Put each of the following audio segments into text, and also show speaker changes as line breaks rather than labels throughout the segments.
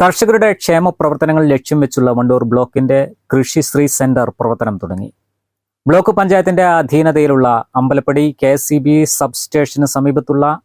കർഷകരുടെ ക്ഷേമ പ്രവർത്തനങ്ങൾ ലക്ഷ്യം വെച്ചുള്ള വണ്ടൂർ ബ്ലോക്കിന്റെ കൃഷിശ്രീ സെന്റർ പ്രവർത്തനം തുടങ്ങി. ബ്ലോക്ക് പഞ്ചായത്തിന്റെ അധീനതയിലുള്ള അമ്പലപ്പടി കെ സി ബി സബ്സ്റ്റേഷന് സമീപത്തുള്ള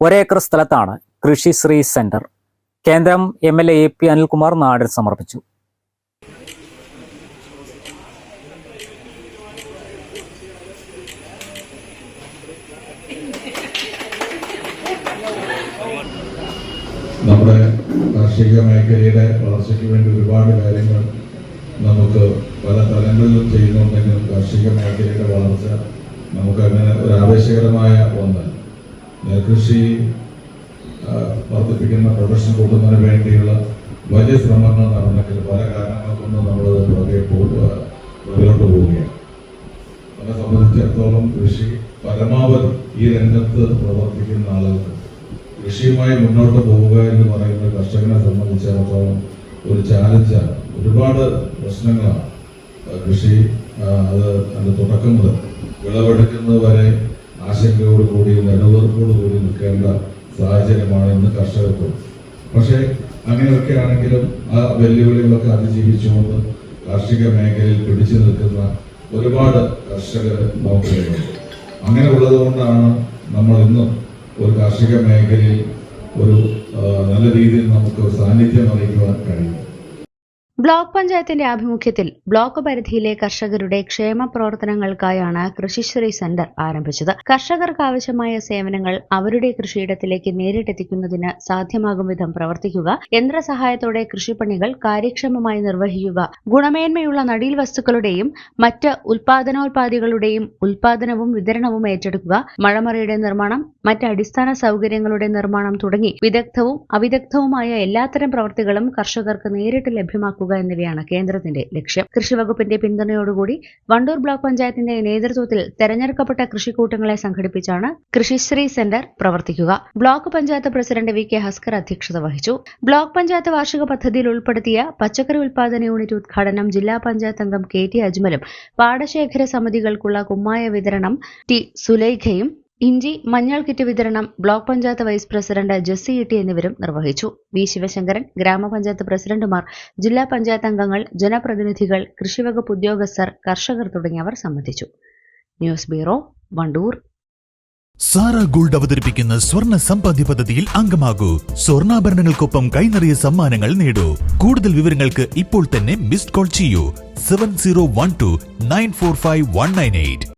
ഒരേക്കർ സ്ഥലത്താണ് കൃഷിശ്രീ സെന്റർ. കേന്ദ്രം M L A A P Anilkumar നാടിന് സമർപ്പിച്ചു.
നമ്മുടെ കാർഷിക മേഖലയുടെ വളർച്ചയ്ക്ക് വേണ്ടി ഒരുപാട് കാര്യങ്ങൾ നമുക്ക് പല തലങ്ങളിലും ചെയ്യുന്നുണ്ടെങ്കിലും കാർഷിക മേഖലയുടെ വളർച്ച നമുക്ക് അങ്ങനെ ഒരു ആവേശകരമായ ഒന്ന്. നെൽകൃഷി വർദ്ധിപ്പിക്കുന്ന പ്രൊഡക്ഷൻ കൂട്ടുന്നതിന് വേണ്ടിയുള്ള വലിയ ശ്രമങ്ങൾ നടന്നെങ്കിൽ പല കാരണങ്ങൾ കൊണ്ട് നമ്മൾ പുറകെ പുറകിലോട്ട് പോവുകയാണ്. എന്നെ സംബന്ധിച്ചിടത്തോളം കൃഷി പരമാവധി ഈ രംഗത്ത് പ്രവർത്തിക്കുന്ന ആളുകൾക്ക് കൃഷിയുമായി മുന്നോട്ട് പോവുക എന്ന് പറയുന്ന കർഷകനെ സംബന്ധിച്ചിടത്തോളം ഒരു ചാലഞ്ചാണ് ഒരുപാട് പ്രശ്നങ്ങളാണ്. കൃഷി അത് അതിന്റെ തുടക്കം മുതൽ വിളവെടുക്കുന്നത് വരെ ആശങ്കയോട് കൂടി നെടുവീർപ്പോട് കൂടി നിൽക്കേണ്ട സാഹചര്യമാണ് ഇന്ന് കർഷകർക്ക് പക്ഷേ അങ്ങനെയൊക്കെ ആണെങ്കിലും ആ വെല്ലുവിളികളൊക്കെ അതിജീവിച്ചുകൊണ്ട് കാർഷിക മേഖലയിൽ പിടിച്ചു നിൽക്കുന്ന ഒരുപാട് കർഷകർ നമുക്കുണ്ട് അങ്ങനെ ഉള്ളതുകൊണ്ടാണ് നമ്മൾ ഇന്നും ഒരു കാർഷിക മേഖലയിൽ ഒരു നല്ല രീതിയിൽ നമുക്ക് സാന്നിധ്യം അറിയിക്കുവാൻ കഴിയും.
ബ്ലോക്ക് പഞ്ചായത്തിന്റെ ആഭിമുഖ്യത്തിൽ ബ്ലോക്ക് പരിധിയിലെ കർഷകരുടെ ക്ഷേമ പ്രവർത്തനങ്ങൾക്കായാണ് കൃഷിശ്രീ സെന്റർ ആരംഭിച്ചത്. കർഷകർക്ക് ആവശ്യമായ സേവനങ്ങൾ അവരുടെ കൃഷിയിടത്തിലേക്ക് നേരിട്ടെത്തിക്കുന്നതിന് സാധ്യമാകും വിധം പ്രവർത്തിക്കുക യന്ത്രസഹായത്തോടെ കൃഷിപ്പണികൾ കാര്യക്ഷമമായി നിർവഹിക്കുക ഗുണമേന്മയുള്ള നടീൽ വസ്തുക്കളുടെയും മറ്റ് ഉൽപാദനോൽപാദികളുടെയും ഉൽപാദനവും വിതരണവും ഏറ്റെടുക്കുക മഴമറയുടെ നിർമ്മാണം മറ്റ് അടിസ്ഥാന സൗകര്യങ്ങളുടെ നിർമ്മാണം തുടങ്ങി വിദഗ്ധവും അവിദഗ്ധവുമായ എല്ലാത്തരം പ്രവർത്തികളും കർഷകർക്ക് നേരിട്ട് ലഭ്യമാക്കുക എന്നിവയാണ് കേന്ദ്രത്തിന്റെ ലക്ഷ്യം. കൃഷിവകുപ്പിന്റെ പിന്തുണയോടുകൂടി വണ്ടൂർ ബ്ലോക്ക് പഞ്ചായത്തിന്റെ നേതൃത്വത്തിൽ തെരഞ്ഞെടുക്കപ്പെട്ട കൃഷിക്കൂട്ടങ്ങളെ സംഘടിപ്പിച്ചാണ് കൃഷിശ്രീ സെന്റർ പ്രവർത്തിക്കുക. Block panchayat president V K Haskar അധ്യക്ഷത വഹിച്ചു. ബ്ലോക്ക് പഞ്ചായത്ത് വാർഷിക പദ്ധതിയിൽ ഉൾപ്പെടുത്തിയ പച്ചക്കറി ഉൽപാദന യൂണിറ്റ് ഉദ്ഘാടനം ജില്ലാ പഞ്ചായത്ത് അംഗം കെ ടി അജ്മലും പാടശേഖര സമിതികൾക്കുള്ള കുമ്മായ വിതരണം ടി സുലൈഖയും ഇഞ്ചി മഞ്ഞൾ കിറ്റ് വിതരണം block panchayat vice president Jessy Itty എന്നിവരും നിർവഹിച്ചു. വി ശിവശങ്കരൻ ഗ്രാമപഞ്ചായത്ത് പ്രസിഡന്റുമാർ ജില്ലാ പഞ്ചായത്ത് അംഗങ്ങൾ ജനപ്രതിനിധികൾ കൃഷിവകുപ്പ് ഉദ്യോഗസ്ഥർ കർഷകർ തുടങ്ങിയവർ സംബന്ധിച്ചു. News bureau Wandoor.
Sara gold അവതരിപ്പിക്കുന്ന സ്വർണ സമ്പാദ്യ പദ്ധതിയിൽ അംഗമാകൂ. സ്വർണാഭരണങ്ങൾക്കൊപ്പം കൈനിറിയ സമ്മാനങ്ങൾ നേടൂ. കൂടുതൽ വിവരങ്ങൾക്ക് ഇപ്പോൾ തന്നെ മിസ്ഡ് കോൾ ചെയ്യൂ. Seven zero one two nine four five one nine eight.